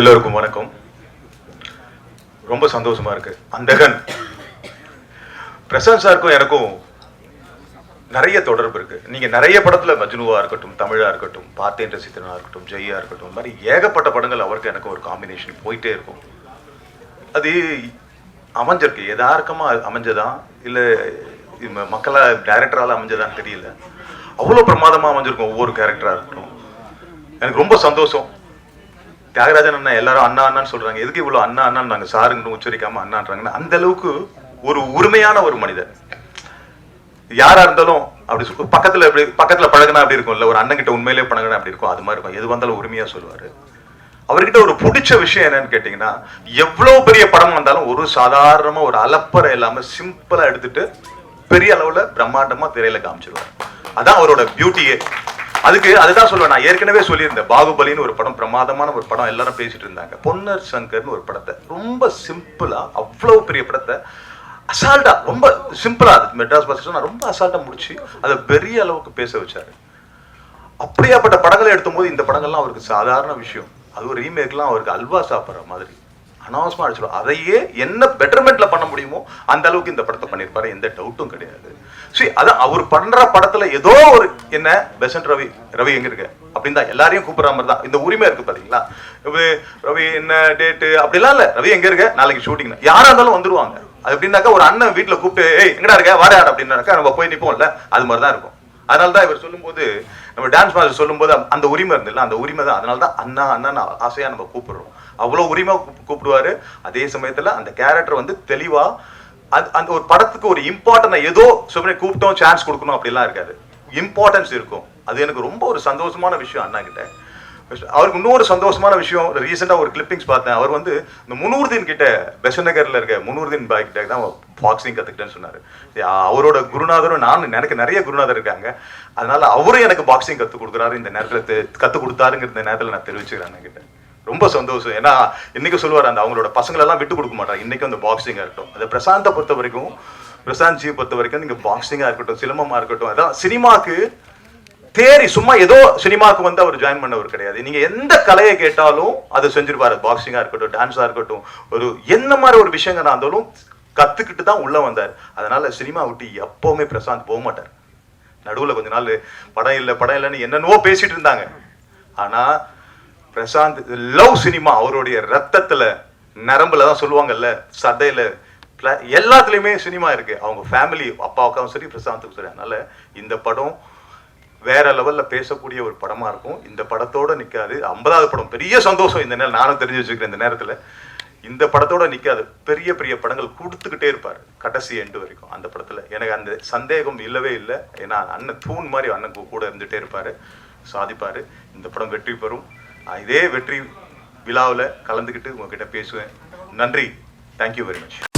எல்லோருக்கும் வணக்கம். ரொம்ப சந்தோஷமா இருக்கு. அந்தகன். பிரசாந்த் சாருக்கும் எனக்கும் நிறைய தொடர்பு இருக்கு. நீங்க நிறைய படத்துல மஜ்னுவா இருக்கட்டும் தமிழா இருக்கட்டும் பார்த்தேன் ரசித்தனா இருக்கட்டும் ஜெய்யா இருக்கட்டும் இந்த மாதிரி ஏகப்பட்ட படங்கள் அவருக்கு எனக்கு ஒரு காம்பினேஷன் போயிட்டே இருக்கும். அது அமைஞ்சிருக்கு. எதார்க்கமா அமைஞ்சதா? இல்ல இம்ம மக்களா டைரக்டரால அமைஞ்சதான்னு தெரியல. அவ்வளோ பிரமாதமாக அமைஞ்சிருக்கும் ஒவ்வொரு கேரக்டராக இருக்கட்டும். எனக்கு ரொம்ப சந்தோஷம். தியாகராஜன் அண்ணா எல்லாரும் அண்ணா அண்ணான்னு சொல்றாங்க. எதுக்கு இவ்வளவு அண்ணா அண்ணான்னு நாங்க சாருங்கன்னு உச்சரிக்காம அண்ணான்றாங்கன்னா? அந்த அளவுக்கு ஒரு உரிமையான ஒரு மனிதர். யாரா இருந்தாலும் அப்படி பக்கத்துல எப்படி பக்கத்துல பழகினா அப்படி இருக்கும்ல. ஒரு அண்ணன் கிட்ட உண்மையிலே பழகினா அப்படி இருக்கும். அது மாதிரி இருக்கும். எது வந்தாலும் உரிமையா சொல்லுவாரு. அவர்கிட்ட ஒரு பிடிச்ச விஷயம் என்னன்னு கேட்டீங்கன்னா எவ்வளவு பெரிய படம் வந்தாலும் ஒரு சாதாரணமா ஒரு அலப்பறை இல்லாம சிம்பிளா எடுத்துட்டு பெரிய அளவுல பிரம்மாண்டமா திரையில காமிச்சிருவார். அதான் அவரோட பியூட்டியே அதுக்கு அதுதான் சொல்லுவேன். நான் ஏற்கனவே சொல்லியிருந்தேன். பாகுபலின்னு ஒரு படம் பிரமாதமான ஒரு படம் எல்லாரும் பேசிட்டு இருந்தாங்க. பொன்னர் சங்கர்னு ஒரு படத்தை. ரொம்ப சிம்பிளா அவ்வளவு பெரிய படத்தை. அசால்ட்டா ரொம்ப சிம்பிளா அது மெட்ராஸ் பஸ் ரொம்ப அசால்ட்டா முடிச்சு அதை பெரிய அளவுக்கு பேச வச்சாரு. அப்படியாப்பட்ட படங்களை எடுக்கும்போது இந்த படங்கள்லாம் அவருக்கு சாதாரண விஷயம். அது ஒரு ரீமேக்லாம் அவருக்கு அல்வா சாப்பிட்ற மாதிரி. அனாவசமாக அடிச்சிடும். அதையே என்ன பெட்டர்மெண்ட்ல பண்ண முடியுமோ அந்த அளவுக்கு இந்த படத்தை பண்ணியிருப்பாரு. எந்த டவுட்டும் கிடையாது. சரி அதான் அவர் பண்ற படத்துல ஏதோ ஒரு என்ன பெசன்ட் ரவி ரவி எங்க இருக்க? அப்படின்னு தான் எல்லாரையும் கூப்பிடுற மாதிரி தான் இந்த உரிமை இருக்கு பாத்தீங்களா? ரவி என்ன டேட்டு அப்படிலாம் இல்ல. ரவி எங்க இருக்க? நாளைக்கு ஷூட்டிங் யாரா இருந்தாலும் வந்துருவாங்க. அது எப்படின்னாக்கா ஒரு அண்ணன் வீட்டில் கூப்பிட்டு ஏய் எங்கடா இருக்க? வாடா அப்படின்னாக்கா நம்ம போய் நிற்போம்ல அது மாதிரி தான் இருக்கும். அதனால தான் இவர் சொல்லும்போது நம்ம டான்ஸ் மாஸ்டர் சொல்லும்போது அந்த உரிமை இருந்தில்ல அந்த உரிமை தான். அதனால தான் அண்ணா அண்ணா ஆசையாக நம்ம கூப்பிடுறோம். அவ்வளோ உரிமை கூப்பிடுவாரு. அதே சமயத்தில் அந்த கேரக்டர் வந்து தெளிவாக அது அந்த ஒரு படத்துக்கு ஒரு இம்பார்ட்டன்ட் ஏதோ சும்மா கூப்பிட்டோம் சான்ஸ் கொடுக்கணும் அப்படிலாம் இருக்காது. இம்பார்ட்டன்ஸ் இருக்கும். அது எனக்கு ரொம்ப ஒரு சந்தோஷமான விஷயம் அண்ணா கிட்ட அவருக்கு இன்னொரு சந்தோஷமான விஷயம் ரீசெண்டாக ஒரு கிளிப்பிங்ஸ் பார்த்தேன். அவர் வந்து இந்த முனூர்தீன் கிட்ட பெசன் நகரில் இருக்க முனூர்தீன் பாய் கிட்ட தான் பாக்ஸிங் கற்றுக்கிட்டேன்னு சொன்னார். அவரோட குருநாதரும் நான் எனக்கு நிறைய குருநாதர் இருக்காங்க. அதனால அவரும் எனக்கு பாக்ஸிங் கற்றுக் கொடுக்குறாரு. இந்த நேரத்தில் கற்றுக் கொடுத்தாருங்கிற இந்த நேரத்தில் நான் தெரிவிச்சுக்கிறேன் கிட்ட ரொம்ப சந்தோஷம். ஏன்னா இன்னைக்கு சொல்லுவார் அந்த அவங்களோட பசங்களெல்லாம் விட்டு கொடுக்க மாட்டாங்க. இன்னைக்கு அந்த பாக்ஸிங்காக இருக்கட்டும். அதை பிரசாந்தை பொறுத்த வரைக்கும் பிரசாந்த் ஜியை பொறுத்த வரைக்கும் நீங்கள் பாக்ஸிங்காக இருக்கட்டும் சிலம்பமாக இருக்கட்டும் அதான் சினிமாவுக்கு தேரி சும்மா ஏதோ சினிமாவுக்கு வந்து அவர் ஜாயின் பண்ணவர் கிடையாது. நீங்க எந்த கலையை கேட்டாலும் அதை செஞ்சிருப்பாரு. பாக்ஸிங்கா இருக்கட்டும் டான்ஸா இருக்கட்டும். ஒரு என்ன மாதிரி ஒரு விஷயங்களா இருந்தாலும் கத்துக்கிட்டு தான் உள்ள வந்தார். அதனால சினிமா விட்டு எப்பவுமே பிரசாந்த் போக மாட்டார். நடுவுல கொஞ்ச நாள் படம் இல்லை படம் இல்லைன்னு என்னென்னவோ பேசிட்டு இருந்தாங்க. ஆனா பிரசாந்த் லவ் சினிமா அவருடைய ரத்தத்துல நரம்புல தான் சொல்லுவாங்கல்ல சதையில எல்லாத்துலயுமே சினிமா இருக்கு. அவங்க ஃபேமிலி அப்பாவுக்காகவும் சரி பிரசாந்துக்கும் சரி. அதனால இந்த படம் வேற லெவல்ல பேசக்கூடிய ஒரு படமா இருக்கும். இந்த படத்தோட நிக்காது. ஐம்பதாவது படம் பெரிய சந்தோஷம் இந்த நேரம் நானும் தெரிஞ்சு வச்சுக்கிறேன் இந்த நேரத்துல. இந்த படத்தோட நிக்காது. பெரிய பெரிய படங்கள் கொடுத்துக்கிட்டே இருப்பார். கடைசி எண்டு வரைக்கும் அந்த படத்துல. எனக்கு அந்த சந்தேகம் இல்லவே இல்லை. ஏன்னா அண்ணன் தூண் மாதிரி அண்ணன் கூட இருந்துட்டே இருப்பாரு. சாதிப்பாரு. இந்த படம் வெற்றி பெறும். இதே வெற்றி விழாவில் கலந்துக்கிட்டு உங்ககிட்ட பேசுவேன். நன்றி. Thank you very much